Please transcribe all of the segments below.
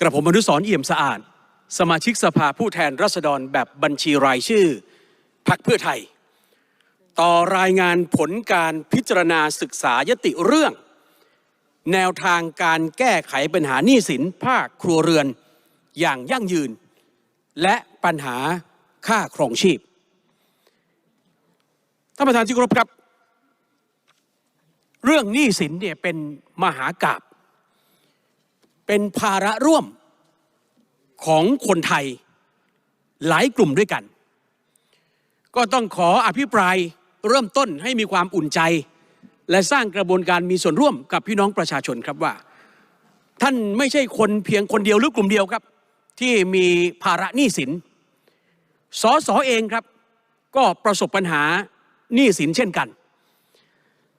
กระผมอนุสรเอี่ยมสะอาด สมาชิกสภาผู้แทนราษฎรแบบบัญชีรายชื่อพักเพื่อไทย ต่อรายงานผลการพิจารณาศึกษายติเรื่อง แนวทางการแก้ไขปัญหาหนี้สินภาคครัวเรือนอย่างยั่งยืน และปัญหาค่าครองชีพท่านประธานที่เคารพครับ เรื่องหนี้สินเนี่ยเป็นมหากาบ เป็นภาระร่วมของคนไทยหลายกลุ่มด้วยกัน ก็ต้องขออภิปรายเริ่มต้นให้มีความอุ่นใจ และสร้างกระบวนการมีส่วนร่วมกับพี่น้องประชาชนครับว่า ท่านไม่ใช่คนเพียงคนเดียวหรือกลุ่มเดียวครับ ที่มีภาระหนี้สินสอสอเองครับ ก็ประสบปัญหาหนี้สินเช่นกัน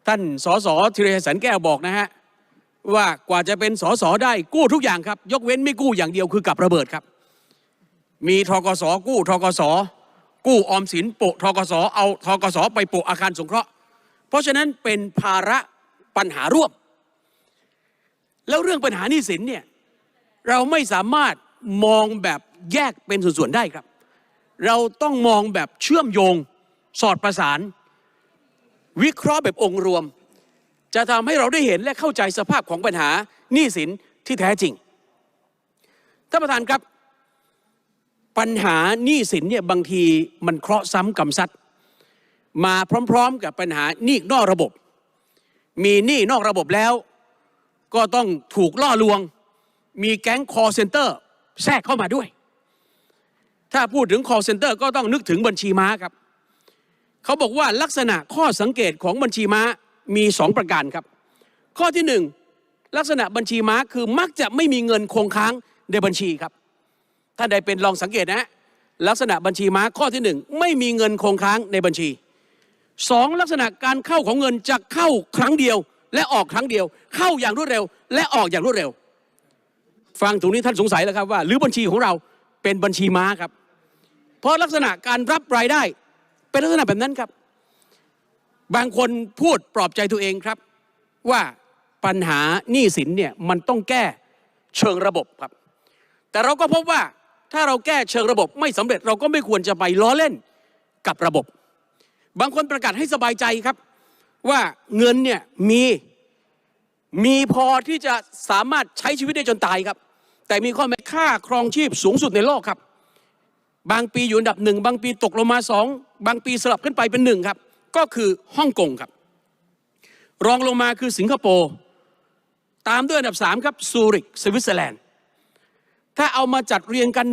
ท่านสอสอธีรชัยสันแก้วบอกนะฮะ ว่ากว่าจะเป็นสสได้กู้ทุกอย่างครับ ยกเว้นไม่กู้อย่างเดียวคือกับระเบิดครับ มีทกสกู้ทกสกู้ออมสินโปะทกสเอาทกสไปโปะอาคารสงเคราะห์ เพราะฉะนั้นเป็นภาระปัญหาร่วม แล้วเรื่องปัญหาหนี้สินเนี่ยเราไม่สามารถมองแบบแยกเป็นส่วนๆได้ครับ เราต้องมองแบบเชื่อมโยงสอดประสาน วิเคราะห์แบบองค์รวม จะทำให้เราได้เห็นและเข้าใจสภาพของปัญหาหนี้สินที่แท้จริงท่านประธานครับ ปัญหาหนี้สินเนี่ยบางทีมันเคราะห์ซ้ำกรรมซัดมาพร้อมๆ กับปัญหาหนี้นอกระบบ มีหนี้นอกระบบแล้ว ก็ต้องถูกล่อลวง มีแก๊ง call center แทรกเข้ามาด้วย ถ้าพูดถึง call center ก็ต้องนึกถึงบัญชีม้าครับ เขาบอกว่าลักษณะข้อสังเกตของบัญชีม้า มีสองประการครับ ข้อที่หนึ่งลักษณะบัญชีม้าคือมักจะไม่มีเงินคงค้างในบัญชีครับท่านใดเป็นลองสังเกตนะฮะลักษณะบัญชีม้าข้อที่หนึ่งไม่มีเงินคงค้างในบัญชีสองลักษณะการเข้าของเงินจะเข้าครั้งเดียว และออกครั้งเดียว เข้าอย่างรวดเร็ว และออกอย่างรวดเร็ว ฟังตรงนี้ท่านสงสัยแล้วครับว่า หรือบัญชีของเราเป็นบัญชีม้าครับ เพราะลักษณะการรับรายได้เป็นลักษณะแบบนั้นครับ บางคนพูดปลอบใจตัวเองครับ ว่าปัญหาหนี้สินเนี่ยมันต้องแก้เชิงระบบครับ แต่เราก็พบว่าถ้าเราแก้เชิงระบบไม่สำเร็จเราก็ไม่ควรจะไปล้อเล่นกับระบบ บางคนประกาศให้สบายใจครับ ว่าเงินเนี่ยมีมีพอที่จะสามารถใช้ชีวิตได้จนตายครับ แต่มีข้อแม้ค่าครองชีพสูงสุดในโลกครับ บางปีอยู่อันดับหนึ่งบางปีตกลงมาสองบางปีสลับขึ้นไปเป็นหนึ่งครับ ก็คือฮ่องกงครับ รองลงมาคือสิงคโปร์ตามด้วยอันดับสามครับซูริกสวิตเซอร์แลนด์ ถ้าเอามาจัดเรียงกัน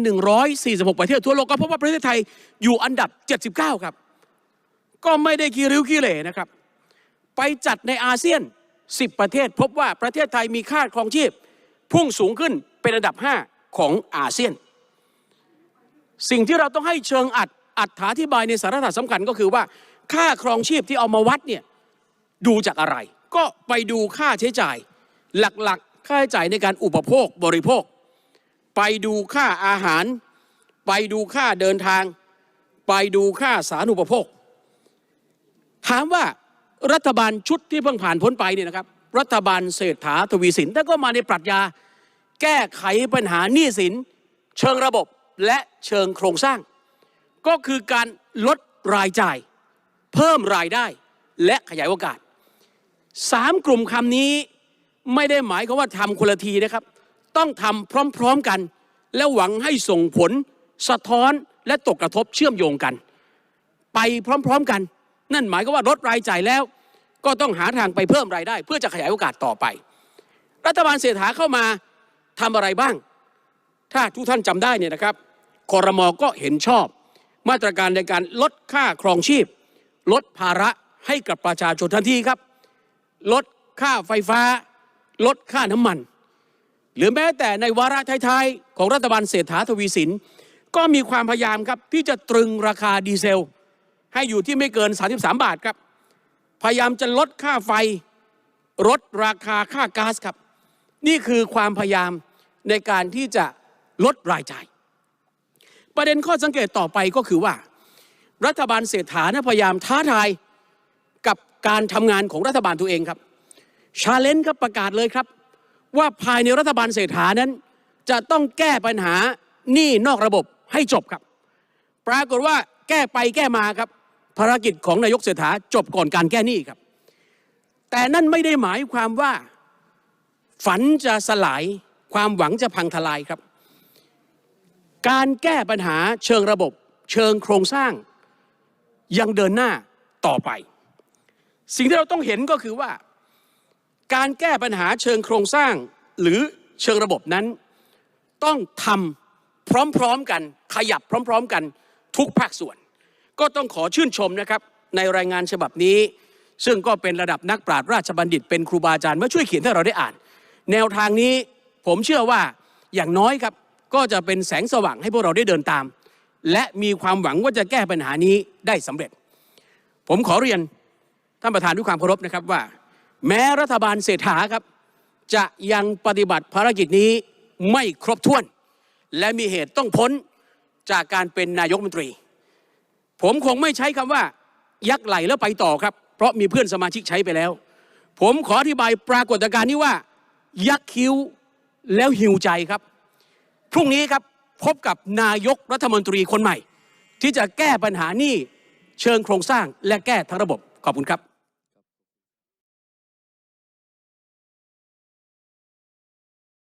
146 ประเทศทั่วโลกก็พบว่าประเทศไทยอยู่อันดับ 79 ครับ ก็ไม่ได้ขี้ริ้วขี้เหร่นะครับ ไปจัดในอาเซียน 10 ประเทศ พบว่าประเทศไทยมีค่าครองชีพ พุ่งสูงขึ้นเป็นอันดับ 5 ของอาเซียน สิ่งที่เราต้องให้เชิงอัดอัดธิบายในสาระสำคัญก็คือว่า ค่าครองชีพที่เอามาวัดเนี่ยดูจากอะไร ก็ไปดูค่าใช้จ่าย หลักๆ ค่าใช้จ่ายในการอุปโภคบริโภค ไปดูค่าอาหาร ไปดูค่าเดินทาง ไปดูค่าสาธารณูปโภค ถามว่ารัฐบาลชุดที่เพิ่งผ่านพ้นไปเนี่ยนะครับ รัฐบาลเศรษฐาทวีสินแต่ก็มาในปรัชญาแก้ไขปัญหาหนี้สิน เชิงระบบและเชิงโครงสร้าง ก็คือการลดรายจ่าย เพิ่มรายได้และขยายโอกาสสามกลุ่มคำนี้ไม่ได้หมายความว่าทำคนละทีนะครับ ต้องทำพร้อมๆกัน และหวังให้ส่งผล สะท้อนและตกกระทบเชื่อมโยงกัน ไปพร้อมๆกัน นั่นหมายความว่าลดรายจ่ายแล้ว ก็ต้องหาทางไปเพิ่มรายได้ เพื่อจะขยายโอกาสต่อไป รัฐบาลเศรษฐาเข้ามาทำอะไรบ้าง ถ้าทุกท่านจำได้เนี่ยนะครับคอรมอก็เห็นชอบ มาตรการในการลดค่าครองชีพ ลดภาระให้กับประชาชนทันทีครับ ลดค่าไฟฟ้า ลดค่าน้ำมัน หรือแม้แต่ในวาระท้ายๆ ของรัฐบาลเศรษฐาทวีสิน ก็มีความพยายามครับ ที่จะตรึงราคาดีเซล ให้อยู่ที่ไม่เกิน 33 บาทครับ พยายามจะลดค่าไฟ ลดราคาค่าก๊าซครับ นี่คือความพยายามในการที่จะลดรายจ่าย ประเด็นข้อสังเกตต่อไปก็คือว่า รัฐบาลเศรษฐานะพยายามท้าทายกับการทำงานของรัฐบาลตัวเองครับชาเลนจ์ครับประกาศเลยครับ ว่าภายในรัฐบาลเศรษฐานั้น จะต้องแก้ปัญหาหนี้นอกระบบให้จบครับ ปรากฏว่าแก้ไปแก้มาครับ ภารกิจของนายกเศรษฐาจบก่อนการแก้หนี้ครับ แต่นั่นไม่ได้หมายความว่า ฝันจะสลายความหวังจะพังทลายครับ การแก้ปัญหาเชิงระบบ เชิงโครงสร้าง ยังเดินหน้าต่อไป สิ่งที่เราต้องเห็นก็คือว่า การแก้ปัญหาเชิงโครงสร้างหรือเชิงระบบนั้น ต้องทำพร้อมๆกัน ขยับพร้อม ๆ กันทุกภาคส่วน ก็ต้องขอชื่นชมนะครับ ในรายงานฉบับนี้ ซึ่งก็เป็นระดับนักปราชญ์ราชบัณฑิต เป็นครูบาอาจารย์มาช่วยเขียนให้เราได้อ่าน แนวทางนี้ผมเชื่อว่าอย่างน้อยครับก็จะเป็นแสงสว่างให้พวกเราได้เดินตาม และมีความหวังว่าจะแก้ปัญหานี้ได้สำเร็จ ผมขอเรียนท่านประธานด้วยความเคารพนะครับว่า แม้รัฐบาลเศรษฐาครับ จะยังปฏิบัติภารกิจนี้ไม่ครบถ้วน และมีเหตุต้องพ้นจากการเป็นนายกมนตรี ผมคงไม่ใช้คำว่า ยักไหลแล้วไปต่อครับ เพราะมีเพื่อนสมาชิกใช้ไปแล้ว ผมขออธิบายปรากฏการณ์นี้ว่า ยักคิ้วแล้วหิวใจครับ พรุ่งนี้ครับ พบกับนายกรัฐมนตรีคนใหม่ ที่จะแก้ปัญหานี้เชิงโครงสร้างและแก้ทั้งระบบขอบคุณครับ